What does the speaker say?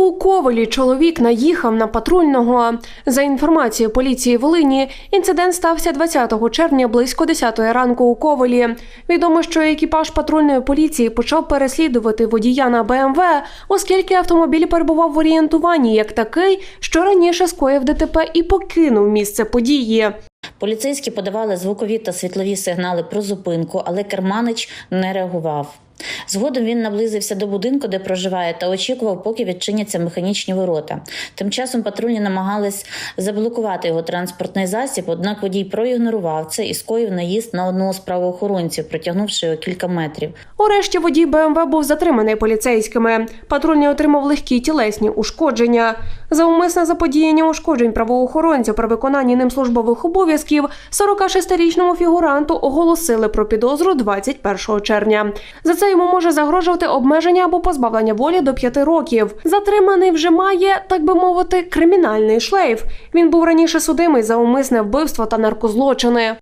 У Ковелі чоловік наїхав на патрульного. За інформацією поліції Волині, інцидент стався 20 червня близько 10 ранку у Ковелі. Відомо, що екіпаж патрульної поліції почав переслідувати водія на БМВ, оскільки автомобіль перебував в орієнтуванні як такий, що раніше скоїв ДТП і покинув місце події. Поліцейські подавали звукові та світлові сигнали про зупинку, але керманич не реагував. Згодом він наблизився до будинку, де проживає, та очікував, поки відчиняться механічні ворота. Тим часом патрульні намагались заблокувати його транспортний засіб, однак водій проігнорував це і скоїв наїзд на одного з правоохоронців, протягнувши його кілька метрів. Урешті водій БМВ був затриманий поліцейськими. Патрульний отримав легкі тілесні ушкодження. За умисне заподіяння ушкоджень правоохоронця при виконанні ним службових обов'язків 46-річному фігуранту оголосили про підозру 21 червня. За це йому може загрожувати обмеження або позбавлення волі до 5 років. Затриманий вже має, так би мовити, кримінальний шлейф. Він був раніше судимий за умисне вбивство та наркозлочини.